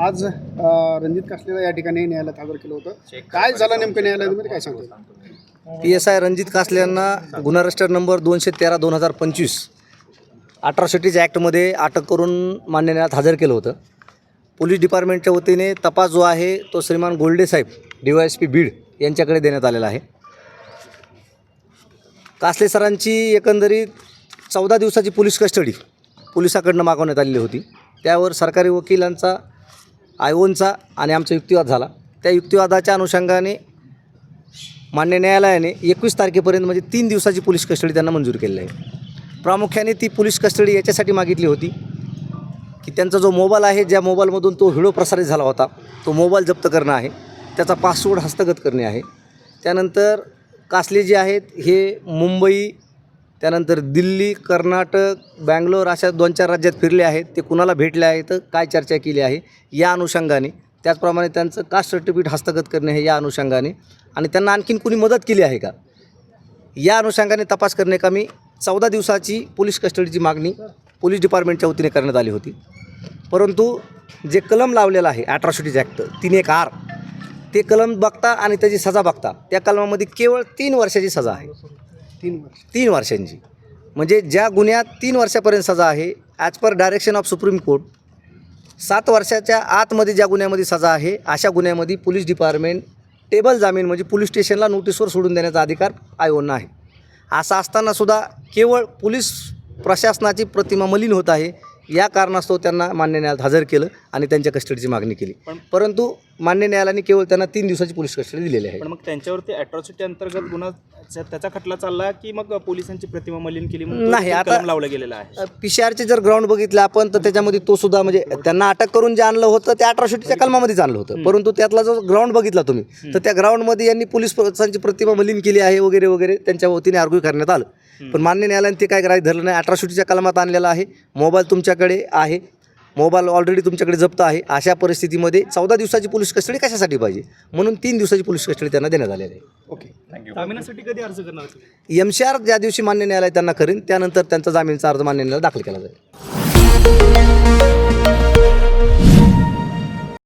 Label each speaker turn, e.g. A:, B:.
A: आज रणजित कासलेला या ठिकाणी न्यायालयात हजर केलं होतं. काय झालं नेमकं न्यायालयामध्ये काय सांगतो?
B: P S I Ranjit Kasle यांना गुन्हा रजिस्टर नंबर दोनशे तेरा दोन हजार पंचवीस अठराशेटीच्या ॲक्टमध्ये अटक करून मान्य न्यायालयात हजर केलं होतं. पोलीस डिपार्टमेंटच्या वतीने तपास जो आहे तो श्रीमान गोल्डे साहेब D Y S P Beed यांच्याकडे देण्यात आलेला आहे. कासले सरांची एकंदरीत चौदा दिवसाची पोलीस कस्टडी पोलिसाकडनं मागवण्यात आलेली होती. त्यावर सरकारी वकिलांचा आयओनचा आणि आमचा युक्तिवाद झाला. त्या युक्तिवादाच्या अनुषंगाने मान्य न्यायालयाने एकवीस तारखेपर्यंत म्हणजे तीन दिवसाची पोलीस कस्टडी त्यांना मंजूर केलेली आहे. प्रामुख्याने ती पोलीस कस्टडी याच्यासाठी मागितली होती की त्यांचा जो मोबाईल आहे ज्या मोबाईलमधून तो व्हिडिओ प्रसारित झाला होता तो मोबाईल जप्त करणं आहे त्याचा पासवर्ड हस्तगत करणे आहे. त्यानंतर कासले जे आहेत हे मुंबई त्यानंतर दिल्ली कर्नाटक बँगलोर अशा दोन चार राज्यात फिरले आहेत. ते कुणाला भेटले आहेत काय चर्चा केली आहे या अनुषंगाने. त्याचप्रमाणे त्यांचं कास्ट सर्टिफिकेट हस्तगत करणे हे या अनुषंगाने. आणि त्यांना आणखीन कुणी मदत केली आहे का? या अनुषंगाने तपास करणे कामी चौदा दिवसाची पोलीस कस्टडीची मागणी पोलीस डिपार्टमेंटच्या वतीने करण्यात आली होती. परंतु जे कलम लावलेलं आहे ॲट्रॉसिटीज ॲक्ट तीन एक आर ते कलम बघता आणि त्याची सजा बघता त्या कलमामध्ये केवळ तीन वर्षाची सजा आहे.
A: तीन वर्ष.
B: तीन वर्षांची. म्हणजे ज्या गुन्ह्यात तीन वर्षापर्यंत सजा आहे as per direction of supreme court सात वर्षाच्या आतमध्ये ज्या गुन्ह्यामध्ये सजा आहे अशा गुन्ह्यामध्ये पोलीस डिपार्टमेंट टेबल जामीन म्हणजे पोलीस स्टेशनला नोटीसवर सोडून देण्याचा अधिकार आयोगना आहे. असं असतानासुद्धा केवळ पोलीस प्रशासनाची प्रतिमा मलिन होत आहे या कारणास्तव त्यांना मान्य न्यायालयात हजर केलं आणि त्यांच्या कस्टडीची मागणी केली. परंतु मान्य न्यायालयाने केवळ त्यांना तीन दिवसाची पोलीस कस्टडी दिलेली आहे.
C: पण मग त्यांच्यावरती अट्रॉसिटी अंतर्गत गुन्हा त्या- त्याचा खटला चालला की मग पोलिसांची प्रतिमा मलिन केली
B: नाही, आता-
C: लावला गेलेला आहे?
B: पी सी आरचे जर ग्राउंड बघितलं आपण तर त्याच्यामध्ये तो सुद्धा म्हणजे त्यांना अटक करून जे आणलं होतं ते अठराशेच्या कलमामध्येच आणलं होतं. परंतु त्यातला जो ग्राउंड बघितला तुम्ही तर त्या ग्राउंडमध्ये यांनी पोलीस पोलिसांची प्रतिमा मलिन केली आहे वगैरे वगैरे त्यांच्या वतीने आर्ग्यू करण्यात आलं. पण मान्य न्यायालयाने ते काय ग्राह्य धरलं नाही. अठराशेच्या कलमात आणलेला आहे. मोबाईल तुमच्याकडे आहे. मोबाईल ऑलरेडी तुमच्याकडे जप्त आहे. अशा परिस्थितीमध्ये चौदा दिवसाची पोलीस कस्टडी कशासाठी पाहिजे? म्हणून तीन दिवसाची पोलीस कस्टडी त्यांना देण्यात आलेली आहे.
A: ओके.
C: जामिनासाठी कधी अर्ज करणार?
B: एम सी आर ज्या दिवशी मान्य न्यायालय त्यांना करेन त्यानंतर त्यांचा जामीनचा अर्ज मान्य न्यायालयात दाखल केला जाईल.